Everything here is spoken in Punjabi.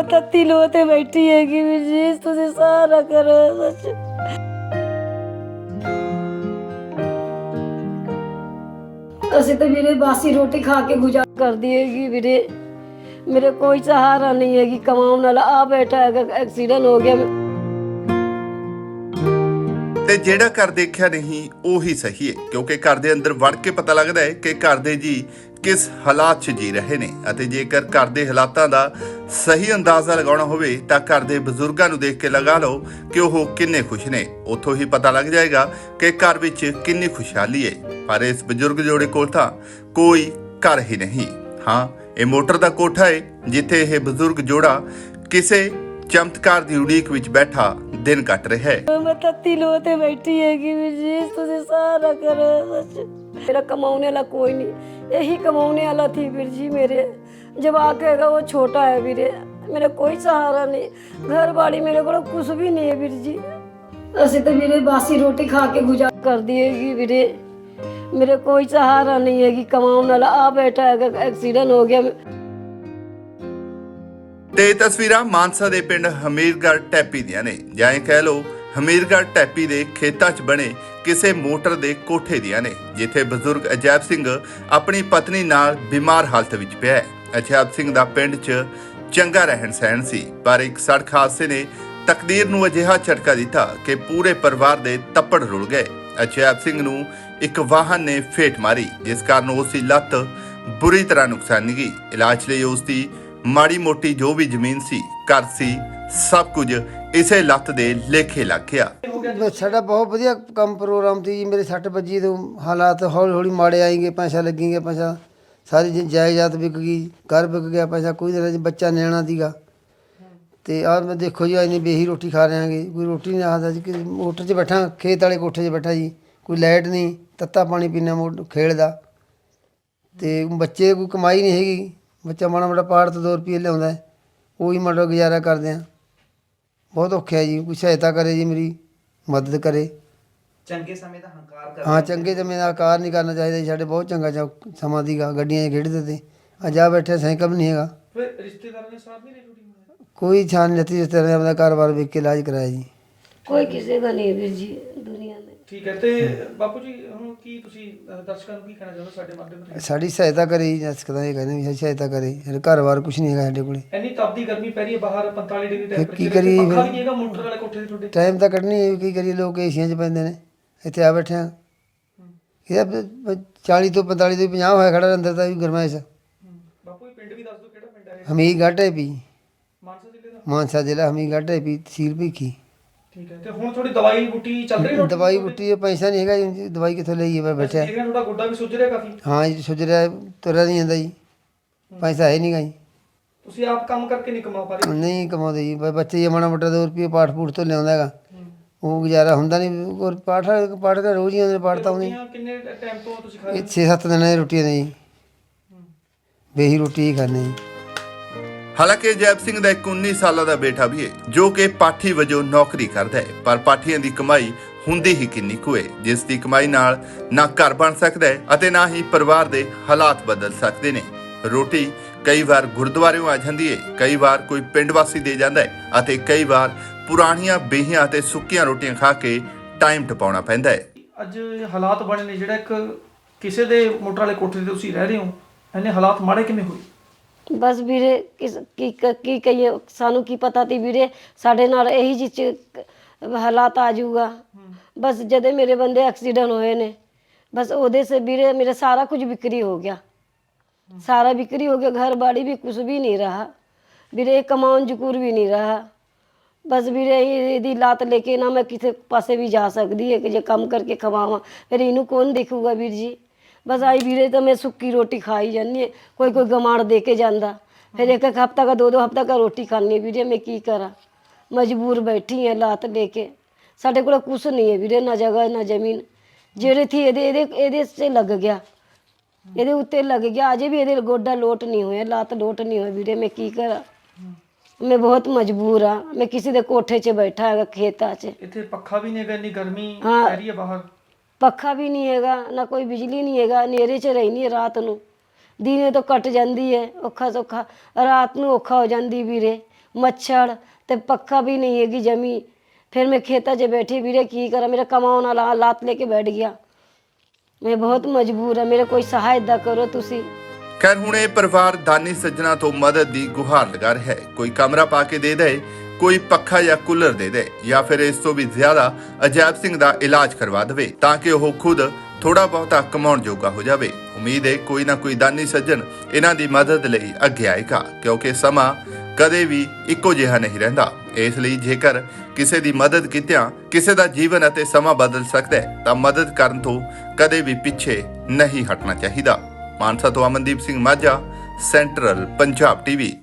ਮੈਂ ਤੱਤੀ ਲੋ ਤੇ ਬੈਠੀ ਹੈਗੀ ਵੀਰ ਜੀ ਤੁਸੀਂ ਸਾਰਾ ਕਰੋ ਸੱਚ। ਅਸੀਂ ਤਾਂ ਵੀਰੇ ਬਾਸੀ ਰੋਟੀ ਖਾ ਕੇ ਗੁਜ਼ਾਰਾ ਕਰਦੀ ਹੈਗੀ ਵੀਰੇ। ਮੇਰੇ ਕੋਈ ਸਹਾਰਾ ਨਹੀਂ ਹੈਗੀ, ਕਮਾਉਣ ਵਾਲਾ ਆ ਬੈਠਾ ਹੈਗਾ, ਐਕਸੀਡੈਂਟ ਹੋ ਗਿਆ। ਤੇ ਜਿਹੜਾ ਘਰ ਦੇਖਿਆ ਨਹੀਂ, ਉਹੀ ਸਹੀ ਹੈ, ਕਿਉਂਕਿ ਘਰ ਦੇ ਅੰਦਰ ਵੜ ਕੇ ਪਤਾ ਲੱਗਦਾ ਹੈ ਕਿ ਘਰ ਦੇ ਜੀ ਕਿਸ ਹਾਲਾਤ 'ਚ ਜੀ ਰਹੇ ਨੇ ਅਤੇ ਜੇਕਰ ਘਰ ਦੇ ਹਾਲਾਤਾਂ ਦਾ ਸਹੀ ਅੰਦਾਜ਼ਾ ਲਗਾਉਣਾ ਹੋਵੇ ਤਾਂ ਘਰ ਦੇ ਬਜ਼ੁਰਗਾਂ ਨੂੰ ਦੇਖ ਕੇ ਲਗਾ ਲਓ ਕਿ ਉਹ ਕਿੰਨੇ ਖੁਸ਼ ਨੇ। ਉੱਥੋਂ ਹੀ ਪਤਾ ਲੱਗ ਜਾਏਗਾ ਕਿ ਘਰ ਵਿੱਚ ਕਿੰਨੀ ਖੁਸ਼ਹਾਲੀ ਹੈ। ਪਰ ਇਸ ਬਜ਼ੁਰਗ ਜੋੜੇ ਕੋਲ ਤਾਂ ਕੋਈ ਘਰ ਹੀ ਨਹੀਂ। ਹਾਂ, ਇਹ ਮੋਟਰ ਦਾ ਕੋਠਾ ਹੈ ਜਿੱਥੇ ਇਹ ਬਜ਼ੁਰਗ ਜੋੜਾ ਕਿਸੇ ਚਮਤਕਾਰ ਦੀ ਉਡੀਕ ਵਿੱਚ ਬੈਠਾ ਦਿਨ ਕੱਟ ਰਿਹਾ ਹੈ। ਮੈਂ ਤੱਤੀ ਲੋ ਤੇ ਬੈਠੀ ਹੈਗੀ ਵੀਰ ਜੀ, ਤੁਸੀਂ ਸਾਰਾ ਕਰੋ ਸੱਚ। ਮੇਰਾ ਕਮਾਉਣੇ ਵਾਲਾ ਕੋਈ ਨਹੀਂ, ਇਹੀ ਕਮਾਉਣੇ ਵਾਲਾ ਥੀ ਵੀਰ ਜੀ ਮੇਰੇ। ਜਵਾਕ ਹੈਗਾ, ਉਹ ਛੋਟਾ ਹੈ ਵੀਰੇ, ਮੇਰਾ ਕੋਈ ਸਹਾਰਾ ਨਹੀਂ। ਘਰ ਵਾਲੀ ਮੇਰੇ ਕੋਲ ਕੁਝ ਵੀ ਨਹੀਂ ਹੈ ਵੀਰ ਜੀ। ਅਸੀਂ ਤਾਂ ਵੀਰੇ ਬਾਸੀ ਰੋਟੀ ਖਾ ਕੇ ਗੁਜ਼ਾਰਾ ਕਰਦੀ ਹੈਗੀ ਵੀਰੇ। ਮੇਰੇ ਕੋਈ ਸਹਾਰਾ ਨਹੀਂ ਹੈਗੀ, ਕਮਾਉਣ ਵਾਲਾ ਆ ਬੈਠਾ ਹੈਗਾ ਐਕਸੀਡੈਂਟ ਹੋ ਗਿਆ। ਤੇ ਇਹ ਤਸਵੀਰਾਂ ਮਾਨਸਾ ਦੇ ਪਿੰਡ ਹਮੀਰਗੜ੍ਹ ਟੈਪੀ ਦੀਆਂ ਨੇ। ਜਾਂ ਇਹ ਕਹਿ ਲਓ, ਹਮੀਰਗੜ੍ਹ ਟੈਪੀ ਦੇ ਖੇਤਾਂ 'ਚ ਬਣੇ ਕਿਸੇ ਮੋਟਰ ਦੇ ਕੋਠੇ ਦੀਆਂ ਨੇ, ਜਿੱਥੇ ਬਜ਼ੁਰਗ ਅਜੈਬ ਸਿੰਘ ਆਪਣੀ ਪਤਨੀ ਨਾਲ ਬਿਮਾਰ ਹਾਲਤ ਵਿੱਚ ਪਿਆ ਹੈ। ਅਜੈਬ ਸਿੰਘ ਦਾ ਪਿੰਡ 'ਚ ਚੰਗਾ ਰਹਿਣ ਸਹਿਣ ਸੀ, ਪਰ ਇੱਕ ਸੜਕ ਹਾਦਸੇ ਨੇ ਤਕਦੀਰ ਨੂੰ ਅਜਿਹਾ ਝਟਕਾ ਦਿੱਤਾ ਕਿ ਪੂਰੇ ਪਰਿਵਾਰ ਦੇ ਤੱਪੜ ਰੁਲ ਗਏ। ਅਜੈਬ ਸਿੰਘ ਨੂੰ ਇੱਕ ਵਾਹਨ ਨੇ ਫੇਟ ਮਾਰੀ, ਜਿਸ ਕਾਰਨ ਉਸ ਦੀ ਲੱਤ ਬੁਰੀ ਤਰ੍ਹਾਂ ਨੁਕਸਾਨੀ ਗਈ। ਇਲਾਜ ਲਈ ਉਸ ਦੀ ਮਾੜੀ ਮੋਟੀ ਜੋ ਵੀ ਜ਼ਮੀਨ ਸੀ, ਘਰ ਸੀ, ਸਭ ਕੁਝ ਇਸੇ ਲੱਤ ਦੇ ਲੇਖੇ ਲੱਗ ਗਿਆ। ਸਾਡਾ ਬਹੁਤ ਵਧੀਆ ਕੰਮ ਪ੍ਰੋਗਰਾਮ ਸੀ ਜੀ। ਮੇਰੇ ਸੱਟ ਵੱਜੀ ਤੋਂ ਹਾਲਾਤ ਹੌਲੀ ਹੌਲੀ ਮਾੜੇ ਆਏਗੇ, ਪੈਸਾ ਲੱਗੇਗੇ, ਪੈਸਾ ਸਾਰੀ ਜੀ, ਜਾਇਦਾਦ ਵਿਕ ਗਈ, ਘਰ ਵਿਕ ਗਿਆ, ਪੈਸਾ ਕੋਈ ਨਹੀਂ ਬੱਚਾ ਨਿਆਣਾ ਦੀਗਾ ਤੇ ਆਹ ਮੈਂ ਦੇਖੋ ਜੀ ਅੱਜ ਬੇਹੀ ਰੋਟੀ ਖਾ ਰਹੇ ਹਾਂਗੇ। ਕੋਈ ਰੋਟੀ ਨਹੀਂ ਆਦਾ ਜੀ ਕਿ ਮੋਟਰ 'ਚ ਬੈਠਾ, ਖੇਤ ਵਾਲੇ ਕੋਠੇ 'ਚ ਬੈਠਾ ਜੀ। ਕੋਈ ਲਾਈਟ ਨਹੀਂ, ਤੱਤਾ ਪਾਣੀ ਪੀਣਾ ਮੋਟ ਖੇਡ ਦਾ ਤੇ ਬੱਚੇ ਕੋਈ ਕਮਾਈ ਨਹੀਂ ਹੈਗੀ। ਬੱਚਾ ਮਾੜਾ ਮਾੜਾ ਪਾੜ ਤੋਂ 2 ਰੁਪਏ ਲਿਆਉਂਦਾ ਹੈ। ਉਹੀ ਮਾੜਾ ਗੁਜ਼ਾਰਾ ਕਰਦੇ ਆ ਬਹੁਤ ਔਖਾ ਹੈ ਜੀ ਕੋਈ ਸਹਾਇਤਾ ਕਰੇ ਜੀ ਮੇਰੀ ਮਦਦ ਕਰੇ। ਚੰਗੇ ਸਮੇਂ ਦਾ ਹੰਕਾਰ ਕਰ। ਹਾਂ ਚੰਗੇ ਸਮੇਂ ਦਾ ਕਾਰ ਨਹੀਂ ਕਰਨਾ ਚਾਹੀਦਾ ਜੀ ਸਾਡੇ ਬਹੁਤ ਚੰਗਾ ਚਾ- ਸਮਾਂ ਦੀਗਾ ਗੱਡੀਆਂ 'ਚ ਖੇਡਦੇ ਤੇ। ਅੱਜ ਆ ਬੈਠੇ ਸਾਈਕਲ ਵੀ ਨਹੀਂ ਹੈਗਾ। ਫਿਰ ਰਿਸ਼ਤੇਦਾਰਾਂ ਨੇ ਸਾਥ ਨਹੀਂ ਛੁੱਟੀ ਕੋਈ ਛਾਨ ਨਹੀਂ ਲੱਤੀ ਇਸ ਤਰ੍ਹਾਂ ਆਪਣਾ ਕਾਰੋਬਾਰ ਵੇਖ ਕੇ ਇਲਾਜ ਕਰਾਇਆ ਜੀ। ਕੋਈ ਕਿਸੇ ਦਾ ਨਹੀਂ ਵੀਰ ਜੀ ਦੁਨੀਆ ਦੇ। ਠੀਕ ਹੈ ਤੇ ਬਾਪੂ ਜੀ ਹੁਣ ਕੀ ਤੁਸੀਂ ਅਹ, ਦਰਸ਼ਕਾਂ ਨੂੰ ਕੀ ਕਹਿਣਾ ਚਾਹੁੰਦੇ ਹੋ ਸਾਡੇ ਮਾਧਿਅਮ ਰਾਹੀਂ? ਸਾਡੀ ਸਹਾਇਤਾ ਕਰੇ ਜੀ ਜਸਕਦਾ ਇਹ ਕਹਿੰਦੇ ਵੀ ਸਾਡੀ ਸਹਾਇਤਾ ਕਰੇ ਸਾਡੇ ਘਰ-ਬਾਰ ਕੁਝ ਨਹੀਂ ਹੈਗਾ ਸਾਡੇ ਕੋਲੇ। ਇੰਨੀ ਤਪਦੀ ਗਰਮੀ ਪੈ ਰਹੀ ਹੈ ਬਾਹਰ 45 ਡਿਗਰੀ ਟੈਂਪਰੇਚਰ ਕੀ ਕਰੀਏ ਪੱਖਾ? ਵੀ ਨਹੀਂ ਹੈਗਾ ਮੋਟਰ ਵਾਲੇ ਕੋਠੇ ਤੇ ਤੁਹਾਡੇ। ਟਾਈਮ ਤਾਂ ਕੱਢਣੀ ਹੈ ਕੀ ਕਰੀਏ ਲੋਕ ਏਸ਼ੀਆਂ 'ਚ ਪੈਂਦੇ ਨੇ ਇੱਥੇ ਆ ਬੈਠੇ ਆ। ਇਹਦਾ 40 ਤੋਂ 45 ਤੋਂ 50 ਹੋਇਆ ਖੜਾ ਅੰਦਰ ਤਾਂ ਵੀ ਗਰਮਾਇਸ਼ ਹੂੰ। ਬਾਪੂ ਪਿੰਡ ਵੀ ਦੱਸ ਦਿਓ ਕਿਹੜਾ ਪਿੰਡ ਹੈ ਇਹ? ਗਾਟੇ ਵੀ ਮਾਨਸਾ ਜ਼ਿਲ੍ਹੇ ਦਾ? ਮਾਨਸਾ ਜ਼ਿਲ੍ਹਾ ਹਮੀਰ ਗਾਟੇ ਵੀ ਤਹਿਸੀਲ ਭੀਖੀ। ਠੀਕ ਹੈ। ਤੇ ਹੁਣ ਥੋੜੀ ਦਵਾਈ ਬੂਟੀ ਚੱਲ ਰਹੀ ਹੈ ਤੁਹਾਡੀ? ਦਵਾਈ ਬੁੱਟੀ ਪੈਸਾ ਨਹੀਂ ਹੈਗਾ ਜੀ ਦਵਾਈ ਕਿੱਥੋਂ ਲਈਏ ਮੈਂ ਬੈਠਿਆ। ਦੇਖ ਰਹੇ ਤੁਹਾਡਾ ਗੋਡਾ ਵੀ ਸੁੱਜ ਰਿਹਾ ਕਾਫੀ। ਹਾਂ ਜੀ ਸੁਝ ਰਿਹਾ ਤੁਰਿਆ ਨਹੀਂ ਜਾਂਦਾ ਜੀ। ਪੈਸਾ ਹੈ ਨਹੀਂਗਾ ਜੀ। ਤੁਸੀਂ ਆਪ ਕੰਮ ਕਰਕੇ ਨਹੀਂ ਕਮਾ ਪਾ ਰਹੇ? ਨਹੀਂ ਕਮਾਉਂਦੇ ਜੀ ਬ- ਬੱਚੇ ਜੇ ਮਾੜਾ ਮੋਟਾ 2 ਰੁਪਏ ਪਾਠ ਪੂਠ ਤੋਂ ਲਿਆਉਂਦਾ ਹੈਗਾ। ਉਹ ਗੁਜ਼ਾਰਾ ਹੁੰਦਾ ਨਹੀਂ ਔਰ ਪਾਠ ਪਾਠ ਦਾ ਰੋਜ਼ ਹੀ ਆਉਂਦੇ ਪਾਠ ਤਾਂ ਆਉਂਦੇ ਰੋਟੀਆਂ ਕਿੰਨੇ ਟਾਈਮ ਤੋਂ ਤੁਸੀਂ ਖਾ ਰਹੇ ਇਹ 6-7 ਦਿਨਾਂ ਦੀ ਰੋਟੀਆਂ ਨੇ ਜੀ। ਬੇਹੀ ਰੋਟੀ ਹੀ ਖਾਂਦੇ ਜੀ। ਹਾਲਾਂਕਿ ਜੈਬ ਸਿੰਘ ਦਾ 19 ਸਾਲਾਂ ਦਾ ਬੇਟਾ ਵੀ ਹੈ ਜੋ ਕਿ ਪਾਠੀ ਵਜੋਂ ਨੌਕਰੀ ਕਰਦਾ ਹੈ ਪਰ ਪਾਠੀਆਂ ਦੀ ਕਮਾਈ ਹੁੰਦੀ ਹੀ ਕਿੰਨੀ ਕੁ ਹੈ ਜਿਸ ਦੀ ਕਮਾਈ ਨਾਲ ਨਾ ਘਰ ਬਣ ਸਕਦਾ ਹੈ ਅਤੇ ਨਾ ਹੀ ਪਰਿਵਾਰ ਦੇ ਹਾਲਾਤ ਬਦਲ ਸਕਦੇ ਨੇ। ਰੋਟੀ ਕਈ ਵਾਰ ਗੁਰਦੁਆਰਿਓਂ ਆ ਜਾਂਦੀ ਹੈ ਕਈ ਵਾਰ ਕੋਈ ਪਿੰਡ ਵਾਸੀ ਦੇ ਜਾਂਦਾ ਹੈ ਅਤੇ ਕਈ ਵਾਰ ਪੁਰਾਣੀਆਂ ਬੇਹੀਆਂ ਅਤੇ ਸੁੱਕੀਆਂ ਰੋਟੀਆਂ ਖਾ ਕੇ ਟਾਈਮ ਟਪਾਉਣਾ ਪੈਂਦਾ ਹੈ ਅੱਜ ਹਾਲਾਤ ਬਣੇ ਨੇ, ਜਿਹੜਾ ਇੱਕ ਕਿਸੇ ਦੇ ਮੋਟਰ ਵਾਲੇ ਕੋਠੇ ਤੇ ਤੁਸੀਂ ਰਹਿ ਰਹੇ ਹੋ, ਇਹਨੇ ਹਾਲਾਤ ਮਾੜੇ ਕਿਵੇਂ ਹੋਏ? ਬਸ ਵੀਰੇ, ਕਿਸ, ਕੀ ਕ- ਕੀ ਕਹੀਏ, ਸਾਨੂੰ ਕੀ ਪਤਾ ਤੀ ਵੀਰੇ? ਸਾਡੇ ਨਾਲ ਇਹੀ ਜਿਹੀ ਚ ਹਾਲਾਤ ਆ ਜਾਊਗਾ। ਬਸ ਜਦੇ ਮੇਰੇ ਬੰਦੇ ਐਕਸੀਡੈਂਟ ਹੋਏ ਨੇ, ਬਸ ਉਹਦੇ ਸੇ ਵੀਰੇ ਮੇਰਾ ਸਾਰਾ ਕੁਝ ਵਿਕਰੀ ਹੋ ਗਿਆ। ਸਾਰਾ ਵਿਕਰੀ ਹੋ ਗਿਆ, ਘਰ ਬਾੜੀ ਵੀ ਕੁਝ ਵੀ ਨਹੀਂ ਰਹਾ। ਵੀਰੇ ਕਮਾਉਣ ਜਕੂਰ ਵੀ ਨਹੀਂ ਰਹਾ। ਬਸ ਵੀਰੇ, ਇਹ- ਇਹਦੀ ਲਾਤ ਲੈ ਕੇ ਨਾ ਮੈਂ ਕਿਸੇ ਪਾਸੇ ਵੀ ਜਾ ਸਕਦੀ ਹੈ ਕਿ ਜੇ ਕੰਮ ਕਰਕੇ ਖਵਾਵਾਂ, ਫਿਰ ਇਹਨੂੰ ਕੌਣ ਦੇਖੂਗਾ ਵੀਰ ਜੀ? ਬਸ ਆਈ ਵੀਰੇ ਤਾਂ ਮੈਂ ਸੁੱਕੀ ਰੋਟੀ ਖਾਈ ਜਾਂਦੀ ਹਾਂ। ਕੋਈ ਕੋਈ ਗਮਾੜ ਦੇ ਕੇ ਜਾਂਦਾ। ਫਿਰ ਇੱਕ ਇੱਕ ਹਫਤਾ ਦਾ ਦੋ ਦੋ ਹਫਤਾ ਦਾ ਰੋਟੀ ਖਾਣੀ ਹੈ। ਵੀਰੇ ਮੈਂ ਕੀ ਕਰਾਂ? ਮਜਬੂਰ ਬੈਠੀ ਹਾਂ ਲਾਤ ਦੇ ਕੇ। ਸਾਡੇ ਕੋਲ ਕੁਛ ਨਹੀਂ ਹੈ ਵੀਰੇ ਨਾ ਜਗ੍ਹਾ ਨਾ ਜ਼ਮੀਨ। ਜਿਹੜੇ ਥੀ ਇਹਦੇ ਇਹਦੇ ਇਹਦੇ ਸੇ ਲੱਗ ਗਿਆ। ਇਹਦੇ ਉੱਤੇ ਲੱਗ ਗਿਆ। ਅਜੇ ਵੀ ਇਹਦੇ ਗੋਡਾ ਲੋਟ ਨਹੀਂ ਹੋਇਆ ਲਾਤ ਲੋਟ ਨਹੀਂ ਹੋਇਆ ਵੀਰੇ ਮੈਂ ਕੀ ਕਰਾਂ? ਮੈਂ ਬਹੁਤ ਮਜਬੂਰ ਆ ਮੈਂ ਕਿਸੇ ਦੇ ਕੋਠੇ 'ਚ ਬੈਠਾ ਹੈਗਾ ਖੇਤਾਂ 'ਚ। ਇੱਥੇ ਪੱਖਾ ਵੀ ਨਹੀਂ ਹੈਗਾ ਇੰਨੀ ਗਰਮੀ ਹਾਂ। ਰਹੀ ਹੈ ਬਾਹਰ। ਪੱਖਾ ਵੀ ਨਹੀਂ ਹੈਗਾ, ਨਾ ਕੋਈ ਬਿਜਲੀ ਨਹੀਂ ਹੈਗਾ, ਹਨੇਰੇ 'ਚ ਰਹਿਣੀ ਹੈ ਰਾਤ ਨੂੰ। ਦਿਨੇ ਤਾਂ ਕੱਟ ਜਾਂਦੀ ਹੈ ਔਖਾ ਸੌਖਾ। ਰਾਤ ਨੂੰ ਔਖਾ ਹੋ ਜਾਂਦੀ ਵੀਰੇ, ਮੱਛਰ ਤੇ ਪੱਖਾ ਵੀ ਨਹੀਂ ਹੈਗੀ ਜਮੀ। ਫਿਰ ਮੈਂ ਖੇਤਾਂ 'ਚ ਬੈਠੀ, ਵੀਰੇ ਕੀ ਕਰਾਂ, ਮੇਰਾ ਕਮਾਉਣ ਵਾਲਾ ਲਾਤ ਲੈ ਕੇ ਬੈਠ ਗਿਆ। ਮੈਂ ਬਹੁਤ ਮਜਬੂਰ ਹਾਂ ਮੇਰੇ ਕੋਈ ਸਹਾਇਤਾ ਕਰੋ ਤੁਸੀਂ। ਖੈਰ, ਹੁਣ ਇਹ ਪਰਿਵਾਰ ਦਾਨੀ ਸੱਜਣਾ ਤੋਂ ਮਦਦ ਦੀ ਗੁਹਾਰ ਲਗਾ ਰਿਹਾ ਹੈ। ਕੋਈ ਕਮਰਾ ਪਾ ਕੇ ਦੇ ਦੇ ਕੋਈ ਪੱਖਾ ਜਾਂ ਕੂਲਰ ਦੇ ਦੇ ਜਾਂ ਫਿਰ ਇਸ ਤੋਂ ਵੀ ਜ਼ਿਆਦਾ ਅਜੈਬ ਸਿੰਘ ਦਾ ਇਲਾਜ ਕਰਵਾ ਦੇਵੇ ਤਾਂ ਕਿ ਉਹ ਖੁਦ ਥੋੜਾ ਬਹੁਤਾ ਕਮਾਉਣ ਜੋਗਾ ਹੋ ਜਾਵੇ। ਉਮੀਦ ਹੈ ਕੋਈ ਨਾ ਕੋਈ ਦਾਨੀ ਸੱਜਣ ਇਹਨਾਂ ਦੀ ਮਦਦ ਲਈ ਅੱਗੇ ਆਏਗਾ, ਕਿਉਂਕਿ ਸਮਾਂ ਕਦੇ ਵੀ ਇੱਕੋ ਜਿਹਾ ਨਹੀਂ ਰਹਿੰਦਾ। ਇਸ ਲਈ ਜੇਕਰ ਕਿਸੇ ਦੀ ਮਦਦ ਕੀਤਿਆਂ ਕਿਸੇ ਦਾ ਜੀਵਨ ਅਤੇ ਸਮਾਂ ਬਦਲ ਸਕਦਾ ਹੈ, ਤਾਂ ਮਦਦ ਕਰਨ ਤੋਂ ਕਦੇ ਵੀ ਪਿੱਛੇ ਨਹੀਂ ਹਟਣਾ ਚਾਹੀਦਾ। ਮਾਨਸਾ ਤੋਂ ਅਮਨਦੀਪ ਸਿੰਘ ਮਾਝਾ, ਸੈਂਟਰਲ ਪੰਜਾਬ ਟੀਵੀ।